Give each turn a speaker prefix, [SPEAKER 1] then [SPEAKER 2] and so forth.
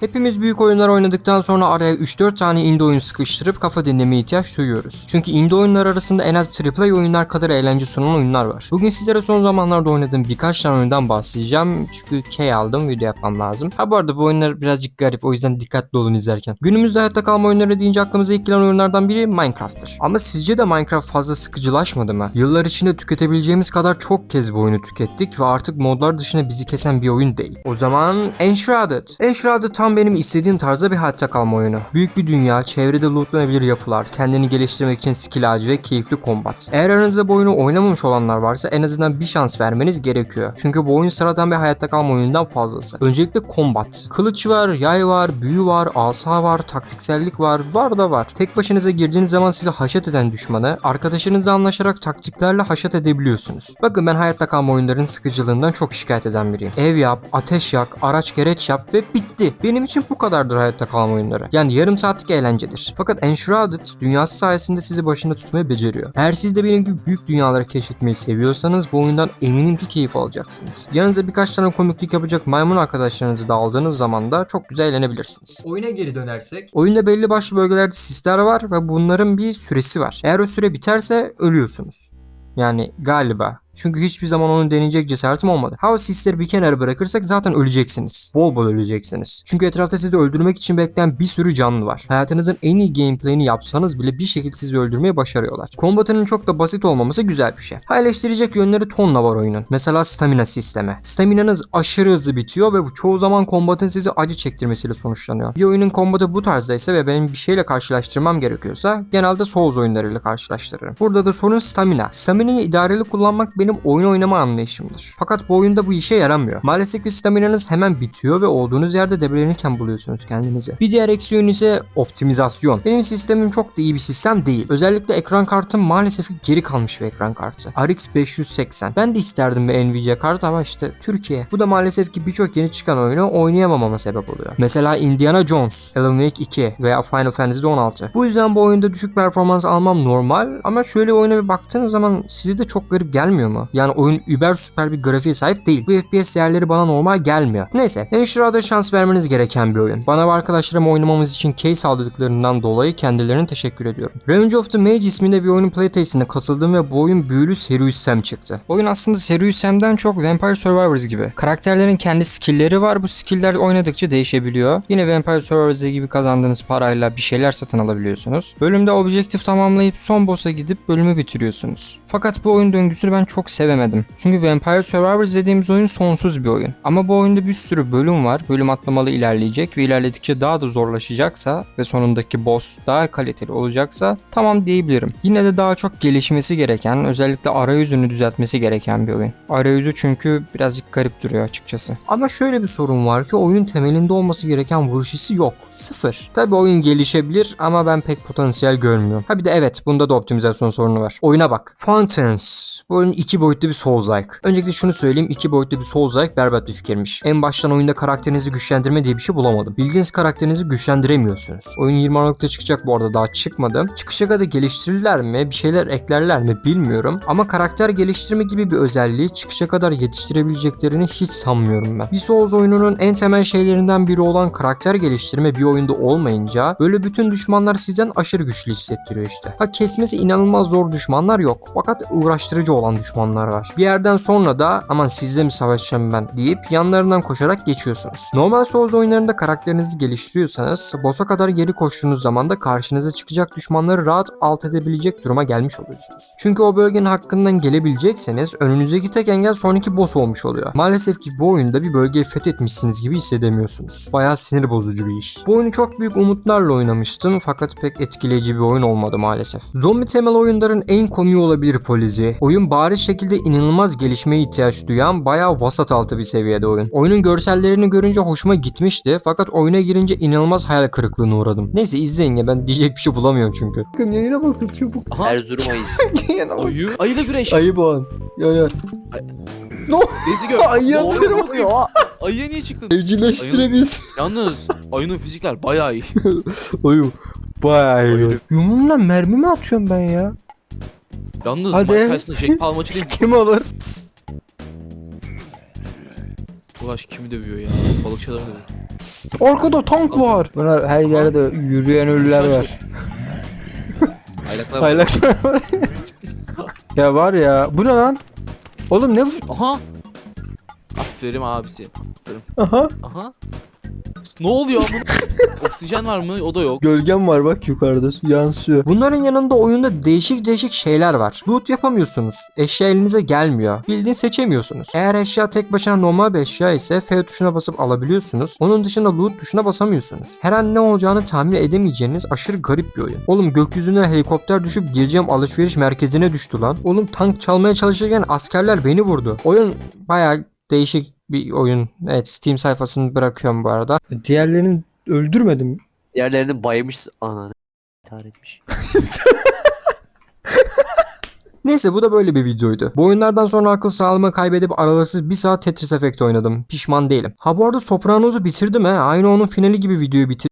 [SPEAKER 1] Hepimiz büyük oyunlar oynadıktan sonra araya 3-4 tane indie oyun sıkıştırıp kafa dinlemeye ihtiyaç duyuyoruz. Çünkü indie oyunlar arasında en az AAA oyunlar kadar eğlence sunan oyunlar var. Bugün sizlere son zamanlarda oynadığım birkaç tane oyundan bahsedeceğim. Çünkü key aldım video yapmam lazım. Ha bu arada bu oyunlar birazcık garip o yüzden dikkatli olun izlerken. Günümüzde hayatta kalma oyunları deyince aklımıza ilk gelen oyunlardan biri Minecraft'tır. Ama sizce de Minecraft fazla sıkıcılaşmadı mı? Yıllar içinde tüketebileceğimiz kadar çok kez bu oyunu tükettik ve artık modlar dışında bizi kesen bir oyun değil. O zaman Enshrouded. Enshrouded tam benim istediğim tarzda bir hayatta kalma oyunu. Büyük bir dünya, çevrede lootlanabilir yapılar, kendini geliştirmek için skill ağacı ve keyifli kombat. Eğer aranızda bu oyunu oynamamış olanlar varsa en azından bir şans vermeniz gerekiyor. Çünkü bu oyun sıradan bir hayatta kalma oyunundan fazlası. Öncelikle kombat. Kılıç var, yay var, büyü var, asa var, taktiksellik var, var da var. Tek başınıza girdiğiniz zaman sizi haşet eden düşmanı, arkadaşınızla anlaşarak taktiklerle haşet edebiliyorsunuz. Bakın ben hayatta kalma oyunlarının sıkıcılığından çok şikayet eden biriyim. Ev yap, ateş yak, araç gereç yap ve bitti. Benim için bu kadardır hayatta kalma oyunları. Yani yarım saatlik eğlencedir. Fakat Enshrouded dünyası sayesinde sizi başında tutmayı beceriyor. Eğer siz de benim gibi büyük dünyaları keşfetmeyi seviyorsanız bu oyundan eminim ki keyif alacaksınız. Yanınıza birkaç tane komiklik yapacak maymun arkadaşlarınızı da aldığınız zaman da çok güzel eğlenebilirsiniz. Oyuna geri dönersek. Oyunda belli başlı bölgelerde sisler var ve bunların bir süresi var. Eğer o süre biterse ölüyorsunuz. Yani galiba. Çünkü hiçbir zaman onu deneyecek cesaretim olmadı. Hava sisleri bir kenara bırakırsak zaten öleceksiniz. Bol bol öleceksiniz. Çünkü etrafta sizi öldürmek için bekleyen bir sürü canlı var. Hayatınızın en iyi gameplay'ini yapsanız bile bir şekilde sizi öldürmeyi başarıyorlar. Kombatının çok da basit olmaması güzel bir şey. Ha eleştirecek yönleri tonla var oyunun. Mesela stamina sistemi. Staminanız aşırı hızlı bitiyor ve bu çoğu zaman kombatın sizi acı çektirmesiyle sonuçlanıyor. Bir oyunun kombatı bu tarzdaysa ve benim bir şeyle karşılaştırmam gerekiyorsa genelde Souls oyunlarıyla karşılaştırırım. Burada da sorun stamina. Stamina'yı idareli kullanmak benim oyun oynama anlayışımdır. Fakat bu oyunda bu işe yaramıyor. Maalesef ki staminanız hemen bitiyor ve olduğunuz yerde debelenirken buluyorsunuz kendinizi. Bir diğer eksi yönü ise optimizasyon. Benim sistemim çok da iyi bir sistem değil. Özellikle ekran kartım maalesef geri kalmış bir ekran kartı. RX 580. Ben de isterdim bir Nvidia kart ama işte Türkiye. Bu da maalesef ki birçok yeni çıkan oyunu oynayamamama sebep oluyor. Mesela Indiana Jones, Alan Wake 2 veya Final Fantasy 16. Bu yüzden bu oyunda düşük performans almam normal ama şöyle oyuna bir baktığınız zaman size de çok garip gelmiyor mu? Yani oyun über süper bir grafiğe sahip değil. Bu FPS değerleri bana normal gelmiyor. Neyse, Enshroud'a şans vermeniz gereken bir oyun. Bana ve arkadaşlarıma oynamamız için key sağladıklarından dolayı kendilerine teşekkür ediyorum. Revenge of the Mage isminde bir oyunun playtestine katıldım ve bu oyun büyülü Serious Sam çıktı. Oyun aslında Serious Sam'den çok Vampire Survivors gibi. Karakterlerin kendi skill'leri var. Bu skill'ler oynadıkça değişebiliyor. Yine Vampire Survivors gibi kazandığınız parayla bir şeyler satın alabiliyorsunuz. Bölümde objektif tamamlayıp son boss'a gidip bölümü bitiriyorsunuz. Fakat bu oyun döngüsünü ben çok sevemedim. Çünkü Vampire Survivors dediğimiz oyun sonsuz bir oyun. Ama bu oyunda bir sürü bölüm var. Bölüm atlamalı ilerleyecek ve ilerledikçe daha da zorlaşacaksa ve sonundaki boss daha kaliteli olacaksa tamam diyebilirim. Yine de daha çok gelişmesi gereken, özellikle arayüzünü düzeltmesi gereken bir oyun. Arayüzü çünkü birazcık garip duruyor açıkçası. Ama şöyle bir sorun var ki oyunun temelinde olması gereken vuruş yok. Sıfır. Tabi oyun gelişebilir ama ben pek potansiyel görmüyorum. Ha bir de evet bunda da optimizasyon sorunu var. Oyuna bak. Fountains. Bu oyun iki boyutlu bir Souls-like. Öncelikle şunu söyleyeyim iki boyutlu bir Souls-like berbat bir fikirmiş. En baştan oyunda karakterinizi güçlendirme diye bir şey bulamadım. Bildiğiniz karakterinizi güçlendiremiyorsunuz. Oyun 20 Aralık'ta çıkacak bu arada daha çıkmadı. Çıkışa kadar geliştirirler mi? Bir şeyler eklerler mi? Bilmiyorum. Ama karakter geliştirme gibi bir özelliği çıkışa kadar yetiştirebileceklerini hiç sanmıyorum ben. Bir Souls oyununun en temel şeylerinden biri olan karakter geliştirme bir oyunda olmayınca böyle bütün düşmanlar sizden aşırı güçlü hissettiriyor işte. Ha kesmesi inanılmaz zor düşmanlar yok. Fakat uğraştırıcı olan düşmanlar var. Bir yerden sonra da aman sizle mi savaşacağım ben deyip yanlarından koşarak geçiyorsunuz. Normal Souls oyunlarında karakterinizi geliştiriyorsanız boss'a kadar geri koştuğunuz zaman da karşınıza çıkacak düşmanları rahat alt edebilecek duruma gelmiş oluyorsunuz. Çünkü o bölgenin hakkından gelebilecekseniz önünüzdeki tek engel sonraki boss olmuş oluyor. Maalesef ki bu oyunda bir bölgeyi fethetmişsiniz gibi hissedemiyorsunuz. Bayağı sinir bozucu bir iş. Bu oyunu çok büyük umutlarla oynamıştım fakat pek etkileyici bir oyun olmadı maalesef. Zombi temel oyunların en komiği olabilir Polizi. Oyun bariz şekilde inanılmaz gelişmeye ihtiyaç duyan bayağı vasat altı bir seviyede oyun. Oyunun görsellerini görünce hoşuma gitmişti fakat oyuna girince inanılmaz hayal kırıklığına uğradım. Neyse izleyin ya ben diyecek bir şey bulamıyorum çünkü. Bakın yayına bakın çabuk.
[SPEAKER 2] Aha
[SPEAKER 3] Erzurum ayısı.
[SPEAKER 2] Ayı. Ayıyla güreş.
[SPEAKER 1] Ayı boğan. Ya ya.
[SPEAKER 2] Desi gör.
[SPEAKER 1] Ayı
[SPEAKER 2] Ne
[SPEAKER 1] atıyorum.
[SPEAKER 2] oluyor? Ayıya niye çıktın?
[SPEAKER 1] Evcilleştirebiliriz.
[SPEAKER 2] Yalnız ayının fizikler bayağı iyi.
[SPEAKER 1] Ayı. Bayağı iyi. Yumruğumla mermi mi atıyorum ben ya?
[SPEAKER 2] Yalnız
[SPEAKER 1] Hadi.
[SPEAKER 2] Mike Tyson'da Jack Paul maçı değil?
[SPEAKER 1] Kim alır?
[SPEAKER 2] Ulaş kimi dövüyor ya? Balıkçıları dövüyor.
[SPEAKER 1] Arkada tank var. Bunlar her yerde yürüyen ölüler var.
[SPEAKER 2] Aylaklar.
[SPEAKER 1] Haylaklar var. ya var ya. Bu ne lan? Oğlum ne bu?
[SPEAKER 2] Aha. Aferin abisi. Aferin.
[SPEAKER 1] Aha.
[SPEAKER 2] Aha. Ne oluyor bu? Oksijen var mı? O da yok.
[SPEAKER 1] Gölgem var bak yukarıda yansıyor. Bunların yanında oyunda değişik değişik şeyler var. Loot yapamıyorsunuz. Eşya elinize gelmiyor. Bildiğin seçemiyorsunuz. Eğer eşya tek başına normal bir eşya ise F tuşuna basıp alabiliyorsunuz. Onun dışında loot tuşuna basamıyorsunuz. Her an ne olacağını tahmin edemeyeceğiniz aşırı garip bir oyun. Oğlum gökyüzüne helikopter düşüp gireceğim alışveriş merkezine düştü lan. Oğlum tank çalmaya çalışırken askerler beni vurdu. Oyun bayağı değişik bir oyun. Evet Steam sayfasını bırakıyorum bu arada. Diğerlerini öldürmedim.
[SPEAKER 3] Diğerlerini baymış ananı intihar etmiş.
[SPEAKER 1] Neyse bu da böyle bir videoydu. Bu oyunlardan sonra akıl sağlığımı kaybedip aralıksız bir saat Tetris Effect oynadım. Pişman değilim. Ha bu arada Sopranos'u bitirdim he. Aynı onun finali gibi videoyu bitir